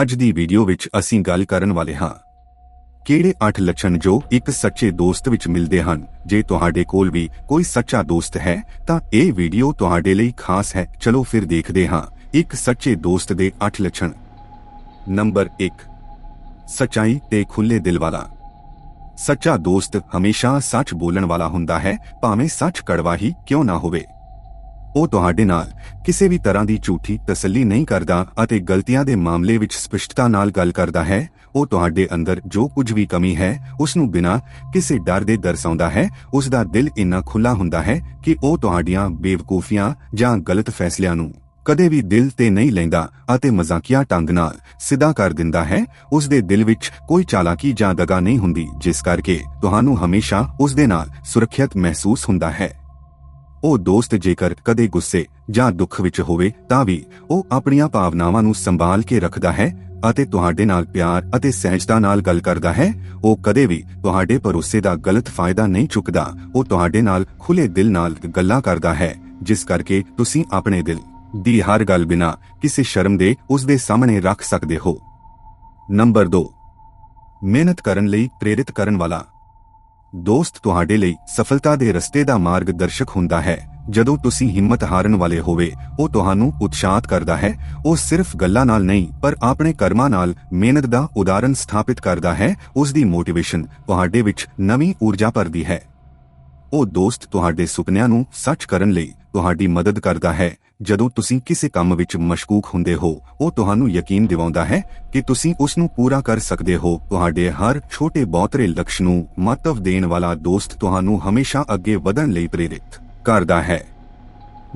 ਅੱਜ ਦੀ ਵੀਡੀਓ ਵਿੱਚ ਅਸੀਂ ਗੱਲ ਕਰਨ ਵਾਲੇ ਹਾਂ। ਕਿਹੜੇ 8 ਲੱਛਣ ਜੋ ਇੱਕ ਸੱਚੇ ਦੋਸਤ ਵਿੱਚ ਮਿਲਦੇ ਹਨ? ਜੇ ਤੁਹਾਡੇ ਕੋਲ ਵੀ ਕੋਈ ਸੱਚਾ ਦੋਸਤ ਹੈ, ਤਾਂ ਇਹ ਵੀਡੀਓ ਤੁਹਾਡੇ ਲਈ ਖਾਸ ਹੈ। ਚਲੋ ਫਿਰ ਦੇਖਦੇ ਹਾਂ। ਇੱਕ ਸੱਚੇ ਦੋਸਤ ਦੇ 8 ਲੱਛਣ। ਨੰਬਰ 1 ਸਚਾਈ ਤੇ ਖੁੱਲੇ ਦਿਲ ਵਾਲਾ। ਸੱਚਾ ਦੋਸਤ ਹਮੇਸ਼ਾ ਸੱਚ ਬੋਲਣ ਵਾਲਾ ਹੁੰਦਾ ਹੈ, ਭਾਵੇਂ ਸੱਚ ਕੜਵਾ ਹੀ ਕਿਉਂ ਨਾ ਹੋਵੇ। ਉਹ ਤੁਹਾਡੇ ਨਾਲ ਕਿਸੇ ਵੀ ਤਰ੍ਹਾਂ ਦੀ ਝੂਠੀ ਤਸੱਲੀ ਨਹੀਂ ਕਰਦਾ ਅਤੇ ਗਲਤੀਆਂ ਦੇ ਮਾਮਲੇ ਵਿੱਚ ਸਪਸ਼ਟਤਾ ਨਾਲ ਗੱਲ ਕਰਦਾ ਹੈ। ਉਹ ਤੁਹਾਡੇ ਅੰਦਰ ਜੋ ਕੁਝ ਵੀ ਕਮੀ ਹੈ ਉਸ ਨੂੰ ਬਿਨਾਂ ਕਿਸੇ ਡਰ ਦੇ ਦਰਸਾਉਂਦਾ ਹੈ। ਉਸ ਦਾ ਦਿਲ ਇੰਨਾ ਖੁੱਲਾ ਹੁੰਦਾ ਹੈ ਕਿ ਉਹ ਤੁਹਾਡੀਆਂ ਬੇਵਕੂਫੀਆਂ ਜਾਂ ਗਲਤ ਫੈਸਲਿਆਂ ਨੂੰ ਕਦੇ ਵੀ ਦਿਲ ਤੇ ਨਹੀਂ ਲੈਂਦਾ ਅਤੇ ਮਜ਼ਾਕੀਆ ਢੰਗ ਨਾਲ ਸਿੱਧਾ ਕਰ ਦਿੰਦਾ ਹੈ। ਉਸ ਦੇ ਦਿਲ ਵਿੱਚ ਕੋਈ ਚਾਲਾਕੀ ਜਾਂ ਦਗਾ ਨਹੀਂ ਹੁੰਦੀ, ਜਿਸ ਕਰਕੇ ਤੁਹਾਨੂੰ ਹਮੇਸ਼ਾ ਉਸ ਦੇ ਨਾਲ ਸੁਰੱਖਿਅਤ ਮਹਿਸੂਸ ਹੁੰਦਾ ਹੈ। ਉਹ ਦੋਸਤ ਜੇਕਰ ਕਦੇ ਗੁੱਸੇ ਜਾਂ ਦੁੱਖ ਵਿੱਚ ਹੋਵੇ, ਤਾਂ ਵੀ ਉਹ ਆਪਣੀਆਂ ਭਾਵਨਾਵਾਂ ਨੂੰ ਸੰਭਾਲ ਕੇ ਰੱਖਦਾ ਹੈ ਅਤੇ ਤੁਹਾਡੇ ਨਾਲ ਪਿਆਰ ਅਤੇ ਸਹਿਜਤਾ ਨਾਲ ਗੱਲ ਕਰਦਾ ਹੈ। ਉਹ ਕਦੇ ਵੀ ਤੁਹਾਡੇ ਭਰੋਸੇ ਦਾ ਗਲਤ ਫਾਇਦਾ ਨਹੀਂ ਚੁੱਕਦਾ। ਉਹ ਤੁਹਾਡੇ ਨਾਲ ਖੁੱਲੇ ਦਿਲ ਨਾਲ ਗੱਲਾਂ ਕਰਦਾ ਹੈ, ਜਿਸ ਕਰਕੇ ਤੁਸੀਂ ਆਪਣੇ ਦਿਲ ਦੀ ਹਰ ਗੱਲ ਬਿਨਾ ਕਿਸੇ ਸ਼ਰਮ ਦੇ ਉਸ ਦੇ ਸਾਹਮਣੇ ਰੱਖ ਸਕਦੇ ਹੋ। ਨੰਬਰ 2 ਮਿਹਨਤ ਕਰਨ ਲਈ ਪ੍ਰੇਰਿਤ ਕਰਨ ਵਾਲਾ। ਦੋਸਤ ਤੁਹਾਡੇ ਲਈ ਸਫਲਤਾ ਦੇ ਰਸਤੇ ਦਾ ਮਾਰਗਦਰਸ਼ਕ ਹੁੰਦਾ ਹੈ। ਜਦੋਂ ਤੁਸੀਂ ਹਿੰਮਤ ਹਾਰਨ ਵਾਲੇ ਹੋਵੇ, ਉਹ ਤੁਹਾਨੂੰ ਉਤਸ਼ਾਹਤ ਕਰਦਾ ਹੈ। ਉਹ ਸਿਰਫ ਗੱਲਾਂ ਨਾਲ ਨਹੀਂ, ਪਰ ਆਪਣੇ ਕਰਮਾਂ ਨਾਲ ਮਿਹਨਤ ਦਾ ਉਦਾਹਰਣ ਸਥਾਪਿਤ ਕਰਦਾ ਹੈ। ਉਸ ਦੀ ਮੋਟੀਵੇਸ਼ਨ ਤੁਹਾਡੇ ਵਿੱਚ ਨਵੀਂ ਊਰਜਾ ਭਰਦੀ ਹੈ। ਉਹ ਦੋਸਤ ਤੁਹਾਡੇ ਸੁਪਨਿਆਂ ਨੂੰ ਸੱਚ ਕਰਨ ਲਈ ਤੁਹਾਡੀ ਮਦਦ ਕਰਦਾ ਹੈ। ਜਦੋਂ ਤੁਸੀਂ ਕਿਸੇ ਕੰਮ ਵਿੱਚ ਮਸ਼ਕੂਕ ਹੁੰਦੇ ਹੋ, ਉਹ ਤੁਹਾਨੂੰ ਯਕੀਨ ਦਿਵਾਉਂਦਾ ਹੈ ਕਿ ਤੁਸੀਂ ਉਸ ਨੂੰ ਪੂਰਾ ਕਰ ਸਕਦੇ ਹੋ। ਤੁਹਾਡੇ ਹਰ ਛੋਟੇ ਬਹੁਤਰੇ ਲਕਸ਼ ਨੂੰ ਮਹੱਤਵ ਦੇਣ ਵਾਲਾ ਦੋਸਤ ਤੁਹਾਨੂੰ ਹਮੇਸ਼ਾ ਅੱਗੇ ਵਧਣ ਲਈ ਪ੍ਰੇਰਿਤ ਕਰਦਾ ਹੈ।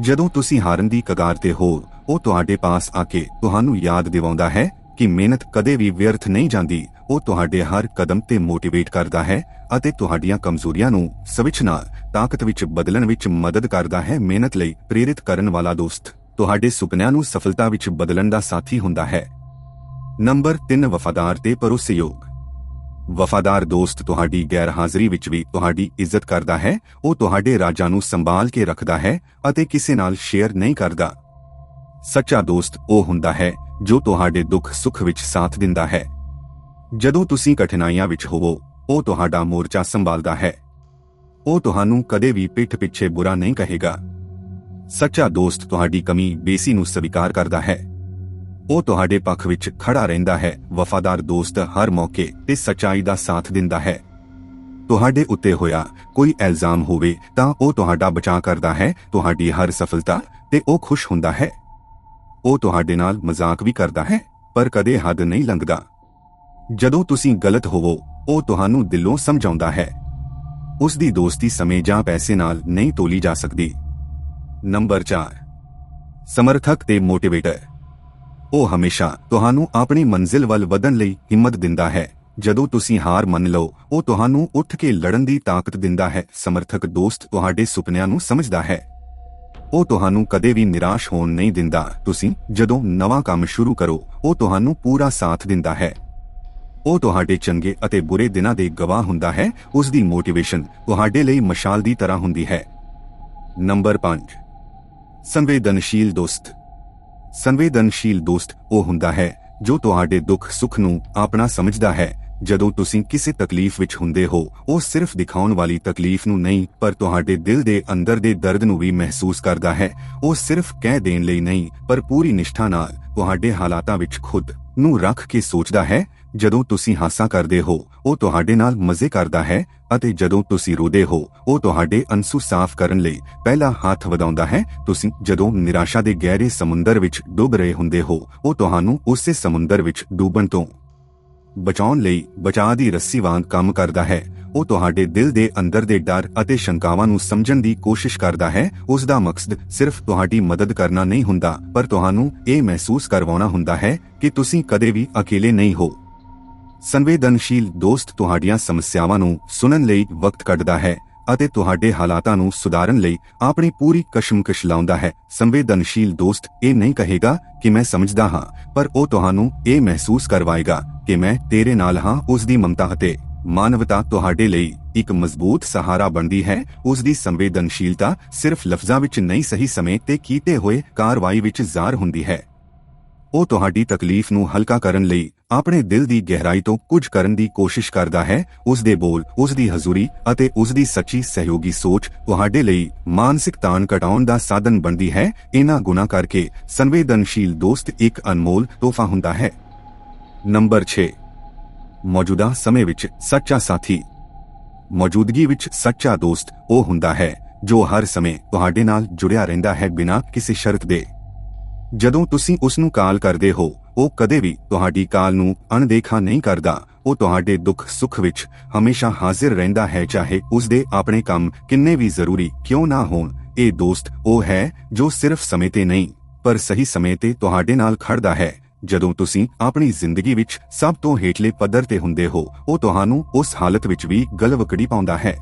ਜਦੋਂ ਤੁਸੀਂ ਹਾਰਨ ਦੀ ਕਗਾਰ ਤੇ ਹੋ, ਉਹ ਤੁਹਾਡੇ ਪਾਸ ਆ ਕੇ ਤੁਹਾਨੂੰ ਯਾਦ ਦਿਵਾਉਂਦਾ ਹੈ ਕਿ ਮਿਹਨਤ ਕਦੇ ਵੀ ਵਿਅਰਥ ਨਹੀਂ ਜਾਂਦੀ। ਉਹ ਤੁਹਾਡੇ ਹਰ ਕਦਮ ਤੇ ਮੋਟੀਵੇਟ ਕਰਦਾ ਹੈ ਅਤੇ ਤੁਹਾਡੀਆਂ ਕਮਜ਼ੋਰੀਆਂ ਨੂੰ ਸਵਿਚ ਨਾਲ ਤਾਕਤ ਵਿੱਚ ਬਦਲਣ ਵਿੱਚ ਮਦਦ ਕਰਦਾ ਹੈ, ਮਿਹਨਤ ਲਈ ਪ੍ਰੇਰਿਤ ਕਰਨ ਵਾਲਾ ਦੋਸਤ। ਤੁਹਾਡੇ ਸੁਪਨਿਆਂ ਨੂੰ ਸਫਲਤਾ ਵਿੱਚ ਬਦਲਣ ਦਾ ਸਾਥੀ ਹੁੰਦਾ ਹੈ। ਨੰਬਰ 3 ਵਫਾਦਾਰ ਤੇ ਭਰੋਸੇਯੋਗ ਵਫਾਦਾਰ ਦੋਸਤ ਤੁਹਾਡੀ ਗੈਰ ਹਾਜ਼ਰੀ ਵਿੱਚ ਵੀ ਤੁਹਾਡੀ ਇੱਜ਼ਤ ਕਰਦਾ ਹੈ, ਉਹ ਤੁਹਾਡੇ ਰਾਜਾਂ ਨੂੰ ਸੰਭਾਲ ਕੇ ਰੱਖਦਾ ਹੈ ਅਤੇ ਕਿਸੇ ਨਾਲ ਸ਼ੇਅਰ ਨਹੀਂ ਕਰਦਾ। ਸੱਚਾ ਦੋਸਤ ਉਹ ਹੁੰਦਾ ਹੈ ਜੋ ਤੁਹਾਡੇ ਦੁੱਖ ਸੁੱਖ ਵਿੱਚ ਸਾਥ ਦਿੰਦਾ ਹੈ। ਜਦੋਂ ਤੁਸੀਂ ਕਠਿਨਾਈਆਂ ਵਿੱਚ ਹੋਵੋ, ਉਹ ਤੁਹਾਡਾ ਮੋਰਚਾ ਸੰਭਾਲਦਾ ਹੈ। ਉਹ ਤੁਹਾਨੂੰ ਕਦੇ ਵੀ ਪਿੱਠ ਪਿੱਛੇ ਬੁਰਾ ਨਹੀਂ ਕਹੇਗਾ। ਸੱਚਾ ਦੋਸਤ ਤੁਹਾਡੀ ਕਮੀ ਬੇਸੀ ਨੂੰ ਸਵੀਕਾਰ ਕਰਦਾ ਹੈ। ਉਹ ਤੁਹਾਡੇ ਪੱਖ ਵਿੱਚ ਖੜਾ ਰਹਿੰਦਾ ਹੈ, ਵਫਾਦਾਰ ਦੋਸਤ ਹਰ ਮੌਕੇ ਤੇ ਸਚਾਈ ਦਾ ਸਾਥ ਦਿੰਦਾ ਹੈ। ਤੁਹਾਡੇ ਉੱਤੇ ਹੋਇਆ ਕੋਈ ਇਲਜ਼ਾਮ ਹੋਵੇ ਤਾਂ ਉਹ ਤੁਹਾਡਾ ਬਚਾਅ ਕਰਦਾ ਹੈ, ਤੁਹਾਡੀ ਹਰ ਸਫਲਤਾ ਤੇ ਉਹ ਖੁਸ਼ ਹੁੰਦਾ ਹੈ। ਉਹ ਤੁਹਾਡੇ ਨਾਲ ਮਜ਼ਾਕ ਵੀ ਕਰਦਾ ਹੈ, ਪਰ ਕਦੇ ਹੱਦ ਨਹੀਂ ਲੰਘਦਾ। ਜਦੋਂ ਤੁਸੀਂ ਗਲਤ ਹੋਵੋ, ਉਹ ਤੁਹਾਨੂੰ ਦਿਲੋਂ ਸਮਝਾਉਂਦਾ ਹੈ। ਉਸ ਦੀ ਦੋਸਤੀ ਸਮੇਂ ਜਾਂ ਪੈਸੇ ਨਾਲ ਨਹੀਂ ਤੋਲੀ ਜਾ ਸਕਦੀ। ਨੰਬਰ 4 ਸਮਰਥਕ ਤੇ ਮੋਟੀਵੇਟਰ। ਉਹ ਹਮੇਸ਼ਾ ਤੁਹਾਨੂੰ ਆਪਣੀ ਮੰਜ਼ਿਲ ਵੱਲ ਵਧਣ ਲਈ ਹਿੰਮਤ ਦਿੰਦਾ ਹੈ। ਜਦੋਂ ਤੁਸੀਂ ਹਾਰ ਮੰਨ ਲਓ, ਉਹ ਤੁਹਾਨੂੰ ਉੱਠ ਕੇ ਲੜਨ ਦੀ ਤਾਕਤ ਦਿੰਦਾ ਹੈ। ਸਮਰਥਕ ਦੋਸਤ ਤੁਹਾਡੇ ਸੁਪਨਿਆਂ ਨੂੰ ਸਮਝਦਾ ਹੈ। ਉਹ ਤੁਹਾਨੂੰ ਕਦੇ ਵੀ ਨਿਰਾਸ਼ ਹੋਣ ਨਹੀਂ ਦਿੰਦਾ। ਤੁਸੀਂ ਜਦੋਂ ਨਵਾਂ ਕੰਮ ਸ਼ੁਰੂ ਕਰੋ, ਉਹ ਤੁਹਾਨੂੰ ਪੂਰਾ ਸਾਥ ਦਿੰਦਾ ਹੈ। ਉਹ ਤੁਹਾਡੇ ਚੰਗੇ ਅਤੇ ਬੁਰੇ ਦਿਨਾਂ ਦੇ ਗਵਾਹ ਹੁੰਦਾ ਹੈ, ਉਸ ਦੀ ਮੋਟੀਵੇਸ਼ਨ ਤੁਹਾਡੇ ਲਈ ਮਸ਼ਾਲ ਦੀ ਤਰ੍ਹਾਂ ਹੁੰਦੀ ਹੈ। ਨੰਬਰ 5 ਸੰਵੇਦਨਸ਼ੀਲ ਦੋਸਤ। ਸੰਵੇਦਨਸ਼ੀਲ ਦੋਸਤ ਉਹ ਹੁੰਦਾ ਹੈ ਜੋ ਤੁਹਾਡੇ ਦੁੱਖ ਸੁੱਖ ਨੂੰ ਆਪਣਾ ਸਮਝਦਾ ਹੈ। ਜਦੋਂ ਤੁਸੀਂ ਕਿਸੇ ਤਕਲੀਫ ਵਿੱਚ ਹੁੰਦੇ ਹੋ, ਉਹ ਸਿਰਫ ਦਿਖਾਉਣ ਵਾਲੀ ਤਕਲੀਫ ਨੂੰ ਨਹੀਂ, ਪਰ ਤੁਹਾਡੇ ਦਿਲ ਦੇ ਅੰਦਰ ਦੇ ਦਰਦ ਨੂੰ ਵੀ ਮਹਿਸੂਸ ਕਰਦਾ ਹੈ। ਉਹ ਸਿਰਫ ਕਹਿ ਦੇਣ ਲਈ ਨਹੀਂ, ਪਰ ਪੂਰੀ ਨਿਸ਼ਠਾ ਨਾਲ ਤੁਹਾਡੇ ਹਾਲਾਤਾਂ ਵਿੱਚ ਖੁਦ ਨੂੰ ਰੱਖ ਕੇ ਸੋਚਦਾ ਹੈ ਜਦੋਂ ਤੁਸੀਂ ਹਾਸਾ ਕਰਦੇ ਹੋ, ਉਹ ਤੁਹਾਡੇ ਨਾਲ ਮਜ਼ੇ ਕਰਦਾ ਹੈ ਅਤੇ ਜਦੋਂ ਤੁਸੀਂ ਰੋਦੇ ਹੋ, ਉਹ ਤੁਹਾਡੇ ਅੰਸੂ ਸਾਫ਼ ਕਰਨ ਲਈ ਪਹਿਲਾ ਹੱਥ ਵਧਾਉਂਦਾ ਹੈ। ਤੁਸੀਂ ਜਦੋਂ ਨਿਰਾਸ਼ਾ ਦੇ ਗਹਿਰੇ ਸਮੁੰਦਰ ਵਿੱਚ ਡੁੱਬ ਰਹੇ ਹੁੰਦੇ ਹੋ, ਉਹ ਤੁਹਾਨੂੰ ਉਸੇ ਸਮੁੰਦਰ ਵਿੱਚ ਡੁੱਬਣ ਤੋਂ ਬਚਾਉਣ ਲਈ ਬਚਾਅ ਦੀ ਰੱਸੀ ਵਾਂਗ ਕੰਮ ਕਰਦਾ ਹੈ। ਉਹ ਤੁਹਾਡੇ ਦਿਲ ਦੇ ਅੰਦਰ ਦੇ ਡਰ ਅਤੇ ਸ਼ੰਕਾਵਾਂ ਨੂੰ ਸਮਝਣ ਦੀ ਕੋਸ਼ਿਸ਼ ਕਰਦਾ ਹੈ। ਉਸ ਦਾ ਮਕਸਦ ਸਿਰਫ ਤੁਹਾਡੀ ਮਦਦ ਕਰਨਾ ਨਹੀਂ ਹੁੰਦਾ, ਪਰ ਤੁਹਾਨੂੰ ਇਹ ਮਹਿਸੂਸ ਕਰਵਾਉਣਾ ਹੁੰਦਾ ਹੈ ਕਿ ਤੁਸੀਂ ਕਦੇ ਵੀ ਅਕੇਲੇ ਨਹੀਂ ਹੋ। ਸੰਵੇਦਨਸ਼ੀਲ ਦੋਸਤ ਤੁਹਾਡੀਆਂ ਸਮੱਸਿਆਵਾਂ ਨੂੰ ਸੁਣਨ ਲਈ ਵਕਤ ਕੱਢਦਾ ਹੈ ਅਤੇ ਤੁਹਾਡੇ ਹਾਲਾਤਾਂ ਨੂੰ ਸੁਧਾਰਨ ਲਈ ਆਪਣੀ ਪੂਰੀ ਕਸ਼ਮਕਸ਼ ਲਾਉਂਦਾ ਹੈ। ਸੰਵੇਦਨਸ਼ੀਲ ਦੋਸਤ ਇਹ ਨਹੀਂ ਕਹੇਗਾ ਕਿ ਮੈਂ ਸਮਝਦਾ ਹਾਂ, ਪਰ ਉਹ ਤੁਹਾਨੂੰ ਇਹ ਮਹਿਸੂਸ ਕਰਵਾਏਗਾ ਕਿ ਮੈਂ ਤੇਰੇ ਨਾਲ ਹਾਂ, ਉਸ ਦੀ ਮਮਤਾ ਅਤੇ ਮਾਨਵਤਾ ਤੁਹਾਡੇ ਲਈ ਇੱਕ ਮਜ਼ਬੂਤ ਸਹਾਰਾ ਬਣਦੀ ਹੈ। ਉਸ ਦੀ ਸੰਵੇਦਨਸ਼ੀਲਤਾ ਸਿਰਫ ਲਫ਼ਜ਼ਾਂ ਵਿੱਚ ਨਹੀਂ, ਸਹੀ ਸਮੇਂ ਤੇ ਕੀਤੇ ਹੋਏ ਕਾਰਵਾਈ ਵਿੱਚ ਜ਼ਾਹਰ ਹੁੰਦੀ ਹੈ। ਉਹ ਤੁਹਾਡੀ ਤਕਲੀਫ ਨੂੰ ਹਲਕਾ ਕਰਨ ਲਈ ਆਪਣੇ ਦਿਲ ਦੀ ਗਹਿਰਾਈ ਤੋਂ ਕੁਝ ਕਰਨ ਦੀ ਕੋਸ਼ਿਸ਼ ਕਰਦਾ ਹੈ। ਉਸ ਦੇ ਬੋਲ, ਉਸ ਦੀ ਹਜ਼ੂਰੀ ਅਤੇ ਉਸ ਦੀ ਸੱਚੀ ਸਹਿਯੋਗੀ ਸੋਚ ਤੁਹਾਡੇ ਲਈ ਮਾਨਸਿਕ ਤਾਣ ਘਟਾਉਣ ਦਾ ਸਾਧਨ ਬਣਦੀ ਹੈ। ਇਹਨਾਂ ਗੁਣਾ ਕਰਕੇ ਸੰਵੇਦਨਸ਼ੀਲ ਦੋਸਤ ਇੱਕ ਅਨਮੋਲ ਤੋਹਫਾ ਹੁੰਦਾ ਹੈ। ਨੰਬਰ 6 ਮੌਜੂਦਾ ਸਮੇਂ ਵਿੱਚ ਸੱਚਾ ਸਾਥੀ। ਮੌਜੂਦਗੀ ਵਿੱਚ ਸੱਚਾ ਦੋਸਤ ਉਹ ਹੁੰਦਾ ਹੈ, ਜੋ ਹਰ ਸਮੇਂ ਤੁਹਾਡੇ ਨਾਲ ਜੁੜਿਆ ਰਹਿੰਦਾ ਹੈ ਬਿਨਾਂ ਕਿਸੇ ਸ਼ਰਤ ਦੇ। ਜਦੋਂ ਤੁਸੀਂ ਉਸ ਨੂੰ ਕਾਲ ਕਰਦੇ ਹੋ, ਉਹ ਕਦੇ ਵੀ ਤੁਹਾਡੀ ਕਾਲ ਨੂੰ ਅਣਦੇਖਾ ਨਹੀਂ ਕਰਦਾ। ਉਹ ਤੁਹਾਡੇ ਦੁੱਖ ਸੁੱਖ ਵਿੱਚ ਹਮੇਸ਼ਾ ਹਾਜ਼ਰ ਰਹਿੰਦਾ ਹੈ, ਚਾਹੇ ਉਸ ਦੇ ਆਪਣੇ ਕੰਮ ਕਿੰਨੇ ਵੀ ਜ਼ਰੂਰੀ ਕਿਉਂ ਨਾ ਹੋਣ। ਇਹ ਦੋਸਤ ਉਹ ਹੈ ਜੋ ਸਿਰਫ ਸਮੇਂ ਤੇ ਨਹੀਂ, ਪਰ ਸਹੀ ਸਮੇਂ ਤੇ ਤੁਹਾਡੇ ਨਾਲ ਖੜਦਾ ਹੈ। ਜਦੋਂ ਤੁਸੀਂ ਆਪਣੀ ਜ਼ਿੰਦਗੀ ਵਿੱਚ ਸਭ ਤੋਂ ਹੇਠਲੇ ਪੱਧਰ ਤੇ ਹੁੰਦੇ ਹੋ, ਉਹ ਤੁਹਾਨੂੰ ਉਸ ਹਾਲਤ ਵਿੱਚ ਵੀ ਗਲਵਕੜੀ ਪਾਉਂਦਾ ਹੈ।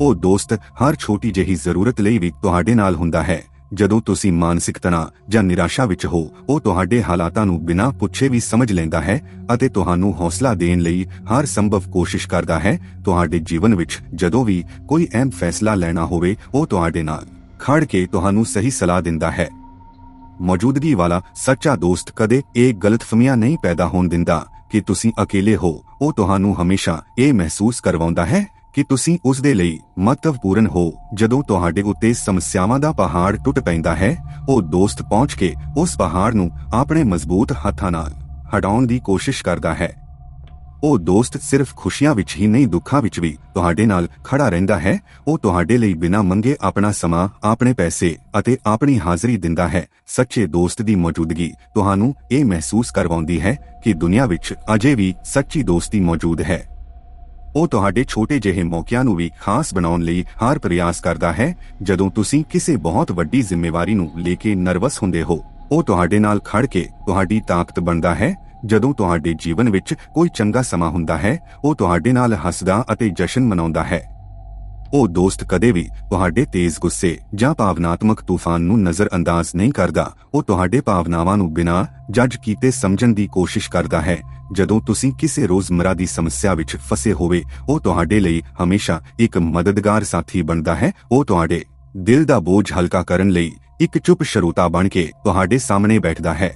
ਉਹ ਦੋਸਤ ਹਰ ਛੋਟੀ ਜਿਹੀ ਜ਼ਰੂਰਤ ਲਈ ਵੀ ਤੁਹਾਡੇ ਨਾਲ ਹੁੰਦਾ ਹੈ। ਜਦੋਂ ਤੁਸੀਂ ਮਾਨਸਿਕ ਤਣਾਅ ਜਾਂ ਨਿਰਾਸ਼ਾ ਵਿੱਚ ਹੋ, ਉਹ ਤੁਹਾਡੇ ਹਾਲਾਤਾਂ ਨੂੰ ਬਿਨਾਂ ਪੁੱਛੇ ਵੀ ਸਮਝ ਲੈਂਦਾ ਹੈ ਅਤੇ ਤੁਹਾਨੂੰ ਹੌਸਲਾ ਦੇਣ ਲਈ ਹਰ ਸੰਭਵ ਕੋਸ਼ਿਸ਼ ਕਰਦਾ ਹੈ। ਤੁਹਾਡੇ ਜੀਵਨ ਵਿੱਚ ਜਦੋਂ ਵੀ ਕੋਈ ਅਹਿਮ ਫੈਸਲਾ ਲੈਣਾ ਹੋਵੇ, ਉਹ ਤੁਹਾਡੇ ਨਾਲ ਖੜ ਕੇ ਤੁਹਾਨੂੰ ਸਹੀ ਸਲਾਹ ਦਿੰਦਾ ਹੈ। ਮੌਜੂਦਗੀ ਵਾਲਾ ਸੱਚਾ ਦੋਸਤ ਕਦੇ ਇਹ ਗਲਤਫਹਿਮੀਆਂ ਨਹੀਂ ਪੈਦਾ ਹੋਣ ਦਿੰਦਾ ਕਿ ਤੁਸੀਂ ਅਕੇਲੇ ਹੋ। ਉਹ ਤੁਹਾਨੂੰ ਹਮੇਸ਼ਾ ਇਹ ਮਹਿਸੂਸ ਕਰਵਾਉਂਦਾ ਹੈ ਕਿ ਤੁਸੀਂ ਉਸ ਦੇ ਲਈ ਮਹੱਤਵਪੂਰਨ ਹੋ, ਜਦੋਂ ਤੁਹਾਡੇ ਉੱਤੇ ਸਮੱਸਿਆਵਾਂ ਦਾ ਪਹਾੜ ਟੁੱਟ ਪੈਂਦਾ ਹੈ, ਉਹ ਦੋਸਤ ਪਹੁੰਚ ਕੇ ਉਸ ਪਹਾੜ ਨੂੰ ਆਪਣੇ ਮਜ਼ਬੂਤ ਹੱਥਾਂ ਨਾਲ ਹਟਾਉਣ ਦੀ ਕੋਸ਼ਿਸ਼ ਕਰਦਾ ਹੈ। ਉਹ ਦੋਸਤ ਸਿਰਫ ਖੁਸ਼ੀਆਂ ਵਿੱਚ ਹੀ ਨਹੀਂ, ਦੁੱਖਾਂ ਵਿੱਚ ਵੀ ਤੁਹਾਡੇ ਨਾਲ ਖੜਾ ਰਹਿੰਦਾ ਹੈ। ਉਹ ਤੁਹਾਡੇ ਲਈ ਬਿਨਾਂ ਮੰਗੇ ਆਪਣਾ ਸਮਾਂ, ਆਪਣੇ ਪੈਸੇ ਅਤੇ ਆਪਣੀ ਹਾਜ਼ਰੀ ਦਿੰਦਾ ਹੈ। ਸੱਚੇ ਦੋਸਤ ਦੀ ਮੌਜੂਦਗੀ ਤੁਹਾਨੂੰ ਇਹ ਮਹਿਸੂਸ ਕਰਵਾਉਂਦੀ ਹੈ ਕਿ ਦੁਨੀਆ ਵਿੱਚ ਅਜੇ ਵੀ ਸੱਚੀ ਦੋਸਤੀ ਮੌਜੂਦ ਹੈ। ਉਹ ਤੁਹਾਡੇ ਛੋਟੇ ਜਿਹੇ ਮੌਕਿਆਂ ਨੂੰ ਵੀ ਖਾਸ ਬਣਾਉਣ ਲਈ ਹਰ ਪ੍ਰਯਾਸ ਕਰਦਾ ਹੈ, ਜਦੋਂ ਤੁਸੀਂ ਕਿਸੇ ਬਹੁਤ ਵੱਡੀ ਜ਼ਿੰਮੇਵਾਰੀ ਨੂੰ ਲੈ ਕੇ ਨਰਵਸ ਹੁੰਦੇ ਹੋ। ਉਹ ਤੁਹਾਡੇ ਨਾਲ ਖੜ ਕੇ ਤੁਹਾਡੀ ਤਾਕਤ ਬਣਦਾ ਹੈ, ਜਦੋਂ ਤੁਹਾਡੇ ਜੀਵਨ ਵਿੱਚ ਕੋਈ ਚੰਗਾ ਸਮਾਂ ਹੁੰਦਾ ਹੈ, ਉਹ ਤੁਹਾਡੇ ਨਾਲ ਹੱਸਦਾ ਅਤੇ ਜਸ਼ਨ ਮਨਾਉਂਦਾ ਹੈ। ਉਹ ਦੋਸਤ ਕਦੇ ਵੀ ਤੁਹਾਡੇ ਤੇਜ਼ ਗੁੱਸੇ ਜਾਂ ਭਾਵਨਾਤਮਕ ਤੂਫਾਨ ਨੂੰ ਨਜ਼ਰਅੰਦਾਜ਼ ਨਹੀਂ ਕਰਦਾ। ਉਹ ਤੁਹਾਡੇ ਭਾਵਨਾਵਾਂ ਨੂੰ ਬਿਨਾਂ ਜੱਜ ਕੀਤੇ ਸਮਝਣ ਦੀ ਕੋਸ਼ਿਸ਼ ਕਰਦਾ ਹੈ। ਜਦੋਂ ਤੁਸੀਂ ਕਿਸੇ ਰੋਜ਼ਮਰਾ ਦੀ ਸਮੱਸਿਆ ਵਿੱਚ ਫਸੇ ਹੋਵੇ, ਉਹ ਤੁਹਾਡੇ ਲਈ ਹਮੇਸ਼ਾ ਇੱਕ ਮਦਦਗਾਰ ਸਾਥੀ ਬਣਦਾ ਹੈ। ਉਹ ਤੁਹਾਡੇ ਦਿਲ ਦਾ ਬੋਝ ਹਲਕਾ ਕਰਨ ਲਈ ਇੱਕ ਚੁੱਪ ਸਰੋਤਾ ਬਣ ਕੇ ਤੁਹਾਡੇ ਸਾਹਮਣੇ ਬੈਠਦਾ ਹੈ।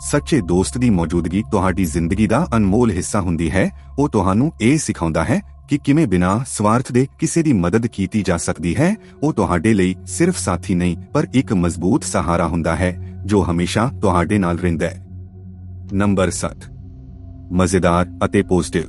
ਸੱਚੇ ਦੋਸਤ ਦੀ ਮੌਜੂਦਗੀ ਤੁਹਾਡੀ ਜ਼ਿੰਦਗੀ ਦਾ ਅਨਮੋਲ ਹਿੱਸਾ ਹੁੰਦੀ ਹੈ। ਉਹ ਤੁਹਾਨੂੰ ਇਹ ਸਿਖਾਉਂਦਾ ਹੈ ਕਿ ਕਿਵੇਂ ਬਿਨਾਂ ਸਵਾਰਥ ਦੇ ਕਿਸੇ ਦੀ ਮਦਦ ਕੀਤੀ ਜਾ ਸਕਦੀ ਹੈ। ਉਹ ਤੁਹਾਡੇ ਲਈ ਸਿਰਫ ਸਾਥੀ ਨਹੀਂ, ਪਰ ਇੱਕ ਮਜ਼ਬੂਤ ਸਹਾਰਾ ਹੁੰਦਾ ਹੈ, ਜੋ ਹਮੇਸ਼ਾ ਤੁਹਾਡੇ ਨਾਲ ਰਹਿੰਦਾ ਹੈ। ਨੰਬਰ 7 ਮਜ਼ੇਦਾਰ ਅਤੇ ਪੋਜ਼ਿਟਿਵ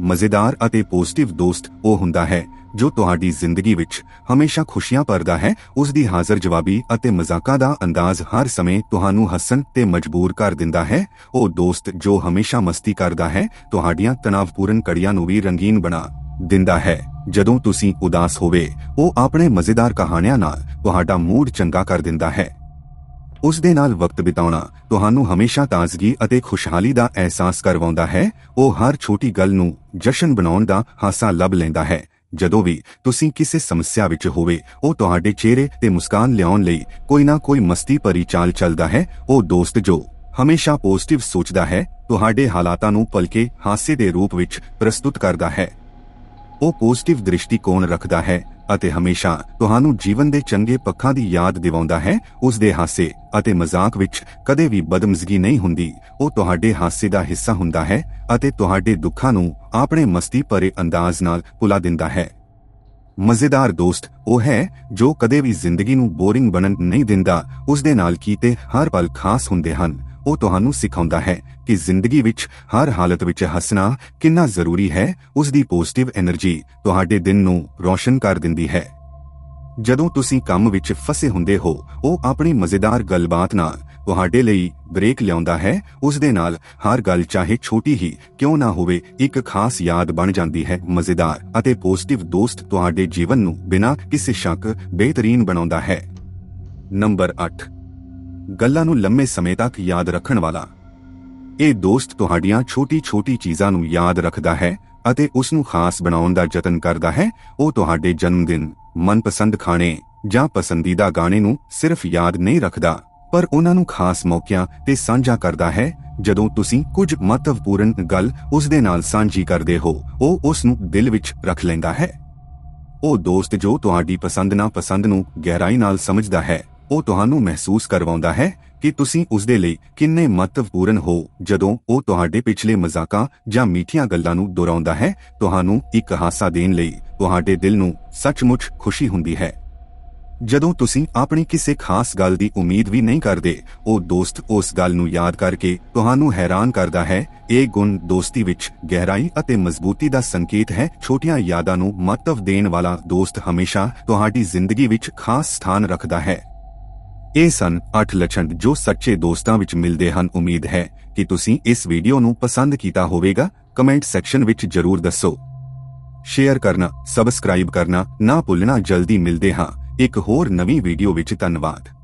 ਮਜ਼ੇਦਾਰ ਅਤੇ ਪੋਜ਼ਿਟਿਵ ਦੋਸਤ ਉਹ ਹੁੰਦਾ ਹੈ ਜੋ ਤੁਹਾਡੀ ਜ਼ਿੰਦਗੀ ਵਿੱਚ ਹਮੇਸ਼ਾ ਖੁਸ਼ੀਆਂ ਭਰਦਾ ਹੈ, ਉਸ ਦੀ ਹਾਜ਼ਰ ਜਵਾਬੀ ਅਤੇ ਮਜ਼ਾਕਾਂ ਦਾ ਅੰਦਾਜ਼ ਹਰ ਸਮੇਂ ਤੁਹਾਨੂੰ ਹੱਸਣ ਤੇ ਮਜਬੂਰ ਕਰ ਦਿੰਦਾ ਹੈ। ਉਹ ਦੋਸਤ ਜੋ ਹਮੇਸ਼ਾ ਮਸਤੀ ਕਰਦਾ ਹੈ, ਤੁਹਾਡੀਆਂ ਤਣਾਅਪੂਰਨ ਕੜੀਆਂ ਨੂੰ ਵੀ ਰੰਗੀਨ ਬਣਾ ਦਿੰਦਾ ਹੈ। ਜਦੋਂ ਤੁਸੀਂ ਉਦਾਸ ਹੋਵੇ, ਉਹ ਆਪਣੇ ਮਜ਼ੇਦਾਰ ਕਹਾਣੀਆਂ ਨਾਲ ਤੁਹਾਡਾ ਮੂਡ ਚੰਗਾ ਕਰ ਦਿੰਦਾ ਹੈ। ਉਸ ਦੇ ਨਾਲ ਵਕਤ ਬਿਤਾਉਣਾ ਤੁਹਾਨੂੰ ਹਮੇਸ਼ਾ ਤਾਜ਼ਗੀ ਅਤੇ ਖੁਸ਼ਹਾਲੀ ਦਾ ਅਹਿਸਾਸ ਕਰਵਾਉਂਦਾ ਹੈ। ਉਹ ਹਰ ਛੋਟੀ ਗੱਲ ਨੂੰ ਜਸ਼ਨ ਬਣਾਉਣ ਦਾ ਹਾਸਾ ਲੱਭ ਲੈਂਦਾ ਹੈ। ਜਦੋਂ ਵੀ ਤੁਸੀਂ ਕਿਸੇ ਸਮੱਸਿਆ ਵਿੱਚ ਹੋਵੇ, ਉਹ ਤੁਹਾਡੇ ਚਿਹਰੇ ਤੇ ਮੁਸਕਾਨ ਲਿਆਉਣ ਲਈ ਕੋਈ ਨਾ ਕੋਈ ਮਸਤੀ ਭਰੀ ਚਾਲ ਚੱਲਦਾ ਹੈ। ਉਹ ਦੋਸਤ ਜੋ ਹਮੇਸ਼ਾ ਪੋਜ਼ਿਟਿਵ ਸੋਚਦਾ ਹੈ, ਤੁਹਾਡੇ ਹਾਲਾਤਾਂ ਨੂੰ ਪਲਕੇ ਹਾਸੇ ਦੇ ਰੂਪ ਵਿੱਚ ਪ੍ਰਸਤੁਤ ਕਰਦਾ ਹੈ। ਉਹ ਪੋਜ਼ਿਟਿਵ ਦ੍ਰਿਸ਼ਟੀਕੋਣ ਰੱਖਦਾ ਹੈ ਅਤੇ ਹਮੇਸ਼ਾ ਤੁਹਾਨੂੰ ਜੀਵਨ ਦੇ ਚੰਗੇ ਪੱਖਾਂ ਦੀ ਯਾਦ ਦਿਵਾਉਂਦਾ ਹੈ, ਉਸ ਦੇ ਹਾਸੇ ਅਤੇ ਮਜ਼ਾਕ ਵਿੱਚ ਕਦੇ ਵੀ ਬਦਮਜ਼ਗੀ ਨਹੀਂ ਹੁੰਦੀ। ਉਹ ਤੁਹਾਡੇ ਹਾਸੇ ਦਾ ਹਿੱਸਾ ਹੁੰਦਾ ਹੈ ਅਤੇ ਤੁਹਾਡੇ ਦੁੱਖਾਂ ਨੂੰ ਆਪਣੇ ਮਸਤੀ ਭਰੇ ਅੰਦਾਜ਼ ਨਾਲ ਭੁਲਾ ਦਿੰਦਾ ਹੈ। ਮਜ਼ੇਦਾਰ ਦੋਸਤ, ਉਹ ਹੈ ਜੋ ਕਦੇ ਵੀ ਜ਼ਿੰਦਗੀ ਨੂੰ ਬੋਰਿੰਗ ਬਣਨ ਨਹੀਂ ਦਿੰਦਾ, ਉਸ ਦੇ ਨਾਲ ਕੀਤੇ ਹਰ ਪਲ ਖਾਸ ਹੁੰਦੇ ਹਨ। ਉਹ ਤੁਹਾਨੂੰ ਸਿਖਾਉਂਦਾ ਹੈ ਕਿ ਜ਼ਿੰਦਗੀ ਵਿੱਚ ਹਰ ਹਾਲਤ ਵਿੱਚ ਹੱਸਣਾ ਕਿੰਨਾ ਜ਼ਰੂਰੀ ਹੈ ਉਸ ਦੀ ਪੋਜ਼ਿਟਿਵ એનર્ਜੀ ਤੁਹਾਡੇ ਦਿਨ ਨੂੰ ਰੌਸ਼ਨ ਕਰ ਦਿੰਦੀ ਹੈ। ਜਦੋਂ ਤੁਸੀਂ ਕੰਮ ਵਿੱਚ ਫਸੇ ਹੁੰਦੇ ਹੋ, ਉਹ ਆਪਣੀ ਮਜ਼ੇਦਾਰ ਗੱਲਬਾਤ ਨਾਲ ਤੁਹਾਡੇ ਲਈ ਬ੍ਰੇਕ ਲਿਆਉਂਦਾ ਹੈ ਉਸ ਦੇ ਨਾਲ ਹਰ ਗੱਲ ਚਾਹੇ ਛੋਟੀ ਹੀ ਕਿਉਂ ਨਾ ਹੋਵੇ, ਇੱਕ ਖਾਸ ਯਾਦ ਬਣ ਜਾਂਦੀ ਹੈ। ਮਜ਼ੇਦਾਰ ਅਤੇ ਪੋਜ਼ਿਟਿਵ ਦੋਸਤ ਤੁਹਾਡੇ ਜੀਵਨ ਨੂੰ ਬਿਨਾਂ ਕਿਸੇ ਸ਼ੱਕ ਬਿਹਤਰੀਨ ਬਣਾਉਂਦਾ ਹੈ। ਨੰਬਰ 8 ਗੱਲਾਂ ਨੂੰ ਲੰਮੇ ਸਮੇਂ ਤੱਕ ਯਾਦ ਰੱਖਣ ਵਾਲਾ। ਇਹ ਦੋਸਤ ਤੁਹਾਡੀਆਂ ਛੋਟੀ-ਛੋਟੀ ਚੀਜ਼ਾਂ ਨੂੰ ਯਾਦ ਰੱਖਦਾ ਹੈ ਅਤੇ ਉਸ ਨੂੰ ਖਾਸ ਬਣਾਉਣ ਦਾ ਯਤਨ ਕਰਦਾ ਹੈ। ਉਹ ਤੁਹਾਡੇ ਜਨਮ ਦਿਨ ਮਨਪਸੰਦ ਖਾਣੇ ਜਾਂ ਪਸੰਦੀਦਾ ਗਾਣੇ ਨੂੰ ਸਿਰਫ ਯਾਦ ਨਹੀਂ ਰੱਖਦਾ, ਪਰ ਉਹਨਾਂ ਨੂੰ ਖਾਸ ਮੌਕਿਆਂ ਤੇ ਸਾਂਝਾ ਕਰਦਾ ਹੈ। ਜਦੋਂ ਤੁਸੀਂ ਕੁਝ ਮਹੱਤਵਪੂਰਨ ਗੱਲ ਉਸ ਦੇ ਨਾਲ ਸਾਂਝੀ ਕਰਦੇ ਹੋ, ਉਹ ਉਸ ਨੂੰ ਦਿਲ ਵਿੱਚ ਰੱਖ ਲੈਂਦਾ ਹੈ। ਉਹ ਦੋਸਤ ਜੋ ਤੁਹਾਡੀ ਪਸੰਦ ਨਾ ਪਸੰਦ ਨੂੰ ਗਹਿਰਾਈ ਨਾਲ ਸਮਝਦਾ ਹੈ। ਉਹ ਤੁਹਾਨੂੰ ਮਹਿਸੂਸ ਕਰਵਾਉਂਦਾ ਹੈ ਕਿ ਤੁਸੀਂ ਉਸ ਦੇ ਲਈ ਕਿੰਨੇ ਮਹੱਤਵਪੂਰਨ ਹੋ, ਜਦੋਂ ਉਹ ਤੁਹਾਡੇ ਪਿਛਲੇ ਮਜ਼ਾਕਾਂ ਜਾਂ ਮਿੱਠੀਆਂ ਗੱਲਾਂ ਨੂੰ ਦੁਹਰਾਉਂਦਾ ਹੈ, ਤੁਹਾਨੂੰ ਇੱਕ ਹਾਸਾ ਦੇਣ ਲਈ ਤੁਹਾਡੇ ਦਿਲ ਨੂੰ ਸੱਚਮੁੱਚ ਖੁਸ਼ੀ ਹੁੰਦੀ ਹੈ। ਜਦੋਂ ਤੁਸੀਂ ਆਪਣੀ ਕਿਸੇ ਖਾਸ ਗੱਲ ਦੀ ਉਮੀਦ ਵੀ ਨਹੀਂ ਕਰਦੇ, ਉਹ ਦੋਸਤ ਉਸ ਗੱਲ ਨੂੰ ਯਾਦ ਕਰਕੇ ਤੁਹਾਨੂੰ ਹੈਰਾਨ ਕਰਦਾ ਹੈ, ਇਹ ਗੁਣ ਦੋਸਤੀ ਵਿੱਚ ਗਹਿਰਾਈ ਅਤੇ ਮਜ਼ਬੂਤੀ ਦਾ ਸੰਕੇਤ ਹੈ, ਛੋਟੀਆਂ ਯਾਦਾਂ ਨੂੰ ਮਹੱਤਵ ਦੇਣ ਵਾਲਾ ਦੋਸਤ ਹਮੇਸ਼ਾ ਤੁਹਾਡੀ ਜ਼ਿੰਦਗੀ ਵਿੱਚ ਖਾਸ ਸਥਾਨ ਰੱਖਦਾ ਹੈ। ਇਹ ਸਨ 8 ਲੱਛਣ ਜੋ ਸੱਚੇ ਦੋਸਤਾਂ ਵਿੱਚ ਮਿਲਦੇ ਹਨ। ਉਮੀਦ ਹੈ ਕਿ ਤੁਸੀਂ ਇਸ ਵੀਡੀਓ ਨੂੰ ਪਸੰਦ ਕੀਤਾ ਹੋਵੇਗਾ। ਕਮੈਂਟ ਸੈਕਸ਼ਨ ਵਿੱਚ ਜਰੂਰ ਦੱਸੋ। ਸ਼ੇਅਰ ਕਰਨਾ, ਸਬਸਕ੍ਰਾਈਬ ਕਰਨਾ ਨਾ ਭੁੱਲਣਾ। ਜਲਦੀ ਮਿਲਦੇ ਹਾਂ। ਇੱਕ ਹੋਰ ਨਵੀਂ ਵੀਡੀਓ ਵਿੱਚ। ਧੰਨਵਾਦ।